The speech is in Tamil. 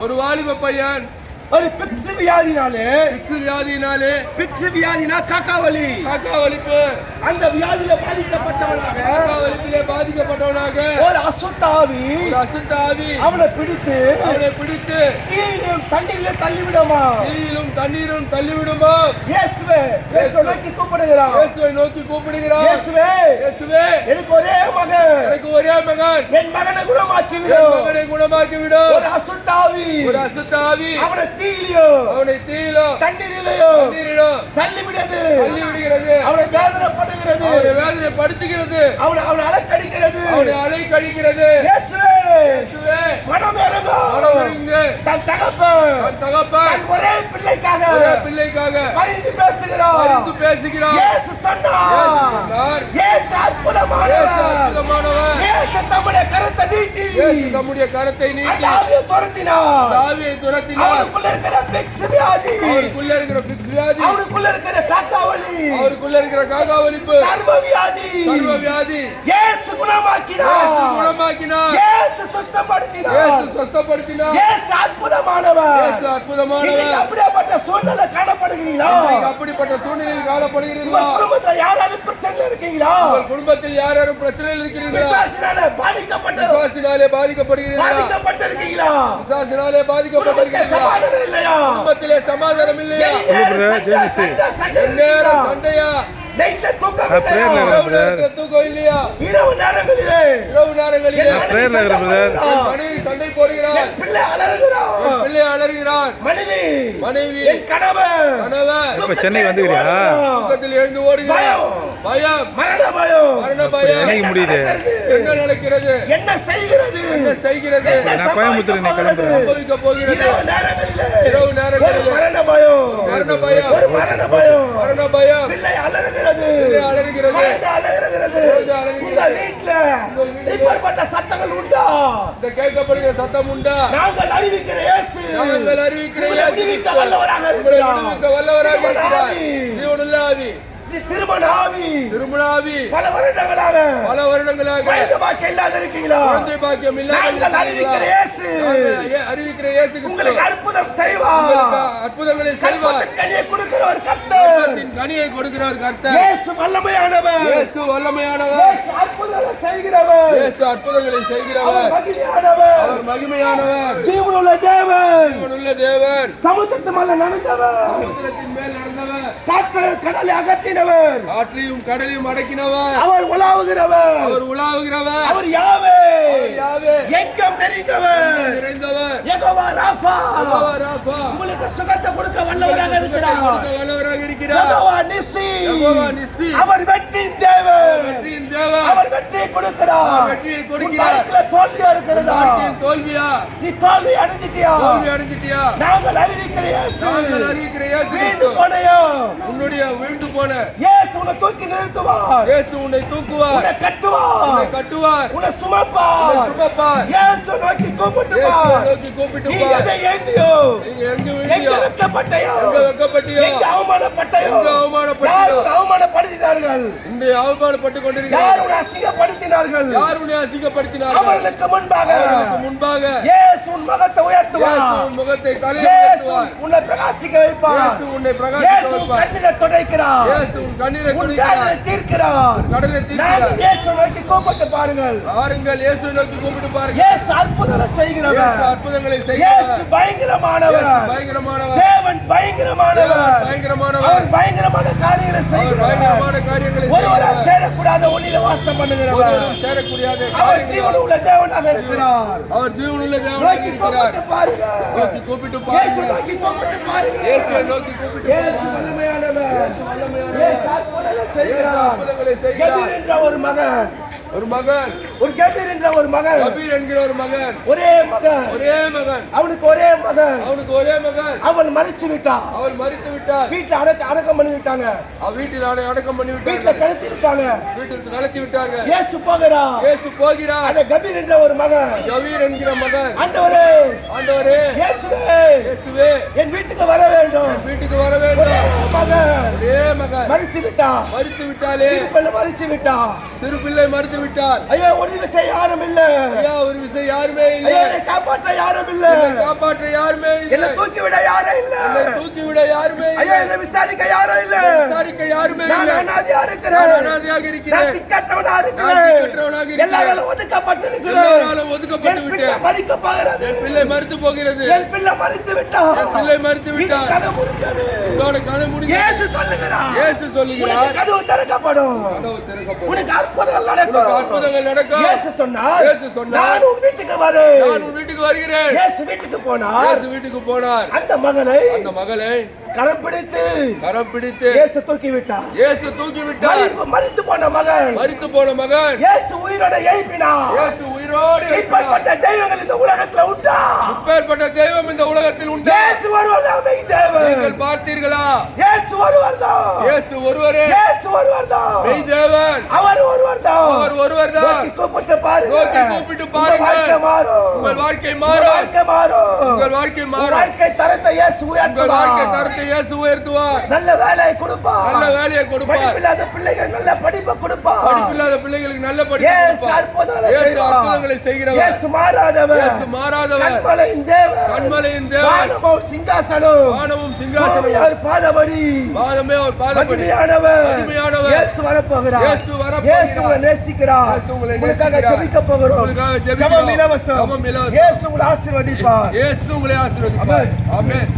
ஒரு வாலிப பையன் ஒரு பிக்ஸ் வியாதினாலே பிக்ஸ் வியாதியினாலே பிக்ஸ் வியாதினா காக்காவலி. காக்கா வலிப்பு அந்த வியாதியில பாதிக்கப்பட்டவனாக காக்கா வலிப்பிலே பாதிக்கப்பட்டவனாக ஒரு அசுத்தாவி ஒரு அசுத்த ஆவி அவனை பிடித்து அவனை பிடித்து தீயிலும் தண்ணீரில தள்ளிவிடுமா? தீயிலும் தண்ணீரும் தள்ளிவிடுமோ? இயேசுவே இயேசு நோக்கி கூப்பிடுகிறான். இயேசுவை நோக்கி கூப்பிடுகிறான். இயேசுவே இயேசுவே. எனக்கு ஒரே மகன். எனக்கு ஒரே மகன். என் மகனை குணமாக்கி விடும் மகனை குணமாக்கி விடும் ஒரு அசுத்தாவி. ஒரு அசுத்த ஆவி அவனை தீயிலையும் அவனை தீயிலும் தண்ணீரிலையும் தண்ணீரிலும் தள்ளி விடுது தள்ளி விடுகிறது. அவனை வேதனைப்படுகிறது. அவனை வேதனை படுத்துகிறது அவனை அவனை அலக்கடிக்கிறது. அவனை அலை கழிக்கிறது இயேசுவே இயேசுவே மனம் மனமிருங்கு தன் தகப்பன் தன் தகப்பன் தன் ஒரே பிள்ளைக்காக ஒரே பிள்ளைக்காக பரிந்து பேசுகிறார். பரிந்து பேசுகிறார். இயேசு சொன்னார். இயேசு. இயேசு அற்புதமானவர். அற்புதமானவர். தம்முடைய கரத்தை நீட்டி. தம்முடைய கரத்தை நீட்டி. ஆவியை துரத்தினார். தாவியை துரத்தினார். அவனுக்குள்ள இருக்கிற பிக்ஸ் வியாதி அவருக்குள்ள இருக்கிற பிக்ஸ் வியாதி அவனுக்குள்ள இருக்கிற காக்காவலி. அவருக்குள்ள இருக்கிற காகா வலிப்பு சர்வ வியாதி சர்வ வியாதி இயேசு இயேசு குணமாக்கினார். குணமாக்கினார் இயேசு இயேசு சுத்தப்படுத்தினார். இயேசு அற்புதமானவர். இயேசு இன்னைக்கு அற்புதமானவர் அப்படியாப்பட்ட சூழ்நிலை காணப்படுகிறீங்களா அப்படிப்பட்ட சூழ்நிலையில் காணப்படுகிறீர்களா? குடும்பத்துல யாராவது பிரச்சனை இருக்கீங்களா? உங்கள் குடும்பத்தில் யார் யாரும் பிரச்சனையில் இருக்கிறீர்களா பிசாசினால பாதிக்கப்பட்ட விசுவாசினாலே பாதிக்கப்படுகிறீர்களா? பாதிக்கப்பட்டு இருக்கீங்களா விசுவாசினாலே குடும்பத்துல பாதிக்கப்பட்டிருக்கிறீர்களா சமாதானம் இல்லையா? குடும்பத்திலே சமாதானம் இல்லையா? சண்டையா? நைட்ல தூக்கம் prayer இல்லையா? ல இரவு நேரத்துல தூக்கம் இல்லையா? இரவு நேரங்களிலே. இரவு நேரங்களிலே. என் மனைவி சண்டை இருக்கிற மனைவி போடுகிறார் என் பிள்ளை அலறுகிறான். என் பிள்ளை அலறுகிறான் மனைவி. மனைவி. என் கணவன் கணவன் இப்ப சென்னை? தூக்கத்தில் எழுந்து ஓடுகிறார். பயம். மரண பயம். மரண பயம். என்னைக்கு முடியுது. என்ன நடக்கிறது? என்ன செய்கிறது? என்ன செய்கிறது? நான் கோயம்புத்தூர் இன்னைக்கு கிளம்புறேன். சம்பவிக்க போகிறது. இரவு நேரங்களிலே. இரவு நேரங்களிலே. மரண பயம். மரண பயம். ஒரு மரண பயம் மரண பயம் பிள்ளை அலறுகிறது பிள்ளை அலறுகிறது. குழந்தை அலறுகிறது குழந்தை அலறுகிறது. உங்க வீட்டுல சத்தங்கள் உண்டா? இந்த கேட்கப்படுகிற சத்தம் உண்டா? நாங்கள் அறிவிக்கிற இயேசு நாங்கள் அறிவிக்கிற விடுவிக்க வல்லவராக இருக்கிறார். விடுவிக்க வல்லவராக இருக்கிறார். ஜீவனுள்ள ஆவி. இது திருமண ஆவி திருமண ஆவி பல வருடங்களாக. பல வருடங்களாக. குழந்தை பாக்கியம் இல்லாத இருக்கீங்களா? குழந்தை பாக்கியம் நாங்கள் அறிவிக்கிற? இயேசு. அறிவிக்கிற இயேசு உங்களுக்கு அற்புதம் செய்வார். அற்புதங்களை செய்வார். கனியை கொடுக்கிற ஒரு கர்த்தர் கனியை கொடுக்கிறார் கர்த்தர். இயேசு வல்லமையானவர். இயேசு வல்லமையானவர். செய்கிறவர். இயேசு அற்புதங்களை செய்கிறவர். மகிமையானவர். அவர் மகிமையானவர். ஜீவனுள்ள தேவன். ஜீவனுள்ள தேவன். சமுத்திரத்து மேல நடந்தவர். சமுத்திரத்தின் மேல் நடந்தவர். காற்று கடலை அகற்றினவர். காற்றையும் கடலையும் அடக்கினவர். அவர் உலாவுகிறவர். அவர் உலாவுகிறவர். அவர் யாவே. யாவே. எங்கும் நிறைந்தவர். நிறைந்தவர். யெகோவா ராஃபா. யெகோவா ராஃபா. உங்களுக்கு சுகத்தை கொடுக்க வல்லவராக இருக்கிறார். இருக்கிறார். அவர் வெற்றியின் தேவன். அவர் வெற்றியை கொடுக்கிறார். வெற்றியை கொடுக்கிறார். தோல்வியா இருக்கிறதா? தோல்வியா? நீ தோல்வி அடைஞ்சிட்டியா? தோல்வி அடைஞ்சிட்டியா? நாங்கள் அறிவிக்கிற இயேசு. நாங்கள் அறிவிக்கிற இயேசு வீண்டு. போனையோ? உன்னுடைய வீழ்ந்து போன. இயேசு உன்னை தூக்கி நிறுத்துவார். இயேசு உன்னை தூக்குவார். உன்னை கட்டுவார். உன்னை கட்டுவார். உன்னை சுமப்பார். சுமப்பார். இயேசு நோக்கி கூப்பிட்டு இயேசுவை பார் நோக்கி கூப்பிட்டு நீ எதை எழுந்தியோ நீங்க எங்க எங்க விழுந்தியோ? வெட்கப்பட்டையோ எங்க வெக்கப்பட்டியோ? எங்க அவமானப்பட்டையோ எங்க அவமானப்பட்டியோ? யார் உன்னை அவமானப்படுத்தினார்கள்? இன்றைய அவமானப்பட்டு யார் கொண்டிருக்கிறார் உன்னை அசிங்கப்படுத்தினார்கள்? யார் உன்னை அசிங்கப்படுத்தினார்கள்? அவர்களுக்கு முன்பாக. அவர்களுக்கு முன்பாக. இயேசு உன் முகத்தை உயர்த்துவார். உன் முகத்தை உயர்த்துவார். உன்னை பிரகாசிக்க வைப்பார். இயேசு உன்னை பிரகாசிக்க துடைக்கிறார். இயேசு உன் கண்ணீரை தீர்க்கிறார். கடனை தீர்க்கிறார். இயேசு நோக்கி கூப்பிட்டு பாருங்கள். பாருங்கள் இயேசு நோக்கி கூப்பிட்டு பாருங்கள். இயேசு அற்புதங்களை செய்கிறவர். அற்புதங்களை இயேசு பயங்கரமானவர். இயேசு பயங்கரமானவர். தேவன் பயங்கரமானவர். தேவன் பயங்கரமானவர். அவர் பயங்கரமான காரியங்களை செய்கிறவர் ஒருவரா சேரக்கூடாத ஒளியில வாசம் பண்ணுகிறவர். ஒருவரும் சேரக்கூடியாத அவர் காரியங்களை ஜீவன் உள்ள தேவனாக இருக்கிறார். அவர் ஜீவனுள்ள தேவனாக இருக்கிறார். கூப்பிட்டு பாருங்க நோக்கி கூப்பிட்டு நோக்கி கூப்பிட்டு பாருங்க இயேசுவை நோக்கி கூப்பிட்டு இயேசு வல்லமையானவர். கபீர் என்ற ஒரு மகன். ஒரு மகன். ஒரு கபீர் என்ற ஒரு மகன். கபீர் என்கிற ஒரு மகன். ஒரே மகன். ஒரே மகன். அவனுக்கு ஒரே மகன். அவனுக்கு ஒரே மகன். அவன் மறிச்சு விட்டான். அவள் மறித்து விட்டார் வீட்டுல அடக்க அடக்கம் பண்ணி விட்டாங்க. அவ வீட்டில் அடை- அடக்கம் பண்ணி வீட்டுல விட்டார்கள் கழுத்தி விட்டாங்க. வீட்டிற்கு நடத்தி விட்டார்கள். இயேசு போகிறான் இயேசு போகிறார். அந்த கபீர் என்ற ஒரு மகன். கபீர் என்கிற மகன். ஆண்டவரே. ஆண்டவரே. இயேசுவே. இயேசுவே. என் வீட்டுக்கு வர வேண்டும். வீட்டுக்கு வர வேண்டும். மகன். ஒரே மகன். மறிச்சு விட்டான் மறித்து விட்டாலே சிறுபிள்ளை மறிச்சு விட்டான் சிறு பிள்ளை மறித்து விட்டார் ஐயோ உதவி செய்ய யாரும் இல்ல. ஐயா ஒரு விஷயம் யாருமே இல்லை. என்னை காப்பாற்ற யாரும் இல்ல. காப்பாற்ற யாருமே என்னை தூக்கி விட யாரும் இல்ல. என்னை தூக்கி விட யாருமே ஐயா என்னை விசாரிக்க யாரும் இல்ல. விசாரிக்க யாருமே நான் இல்லை. அனாதையா நான் இருக்கிறேன். அனாதையாக நான் இருக்கிறேன் திக்கற்றவனா நான் இருக்கிறேன். திக்கற்றவனாக இருக்கிறேன். ஒதுக்கப்பட்டு எல்லாராலும் இருக்கிறேன் ஒதுக்கப்பட்டு விட்டேன். மறிக்க போகிறது. என் பிள்ளை மறுத்து போகிறது. என் பிள்ளை மறித்து விட்டான் என் பிள்ளை மறுத்து விட்டார் கதை முடிஞ்சது இதோட கதை முடிஞ்சு இயேசு சொல்லுகிறார். இயேசு சொல்லுகிறார். கதவு திறக்கப்படும். கதவு திறக்கப்படும். உனக்கு அற்புதங்கள் நடக்கும். அற்புதங்கள் நடக்கும். இயேசு சொன்னார் இயேசு சொன்னார். நான் உன் வீட்டுக்கு வரேன். நான் உன் வீட்டுக்கு வருகிறேன். இயேசு வீட்டுக்கு போனார். இயேசு வீட்டுக்கு போனார். அந்த மகனை அந்த மகளை கரம் பிடித்து கரம் பிடித்து இயேசு தூக்கி விட்டார் இயேசு தூக்கி விட்டார் போன மகன். மரித்து போன மகன். இயேசு உயிரோட எழுப்பினார். இயேசு உயிரோடு. இப்படிப்பட்ட தெய்வங்கள் இந்த உலகத்துல உண்டா? இப்பேற்பட்ட தெய்வம் இந்த நீங்கள் பார்த்தீர்களா? இயேசு ஒருவர் தான். இயேசு ஒருவரே. இயேசு ஒருவர் தான். மெய் தேவன். அவர் ஒருவர் தான். அவர் ஒருவர் தான். நோக்கி கூப்பிட்டு பாருங்க. நோக்கி கூப்பிட்டு பாருங்க. வாழ்க்கை மாறும். உங்கள் வாழ்க்கை மாறும். வாழ்க்கை மாறும். உங்கள் வாழ்க்கை மாறும். வாழ்க்கை தரத்தை இயேசு உங்கள் வாழ்க்கை உயர்த்துவார் தரத்தை இயேசு உயர்த்துவார். நல்ல வேலையை கொடுப்பார். நல்ல வேலையை கொடுப்பார். படிப்பில்லாத பிள்ளைகள் நல்ல படிப்பை கொடுப்பார். படிப்பில்லாத பிள்ளைகளுக்கு நல்ல படிப்பு. அற்புதங்களை செய்கிறவர். இயேசு மாறாதவர். இயேசு மாறாதவர். கண்மலையின் தேவன் கண்மலையின் தேவன் வானமும் சிங்காசனம். வானமும் சிங்காசனம். பாதபடி. பாதமே ஒரு பாதப்படி மகிமையானவர். மகிமையானவர். இயேசு இயேசு வரப்போகிறார். இயேசு உங்களை நேசிக்கிறார். இயேசு உங்களை உங்களுக்காக நேசிக்கிறார். ஜெபிக்க போகிறோம் உங்களுக்காக ஜெபிக்கிறோம். ஜெபம் இலவசம். ஜெபம் இலவசம். இயேசு உங்களை ஆசீர்வதிப்பார். இயேசு உங்களை ஆசீர்வதிப்பார். ஆமென்.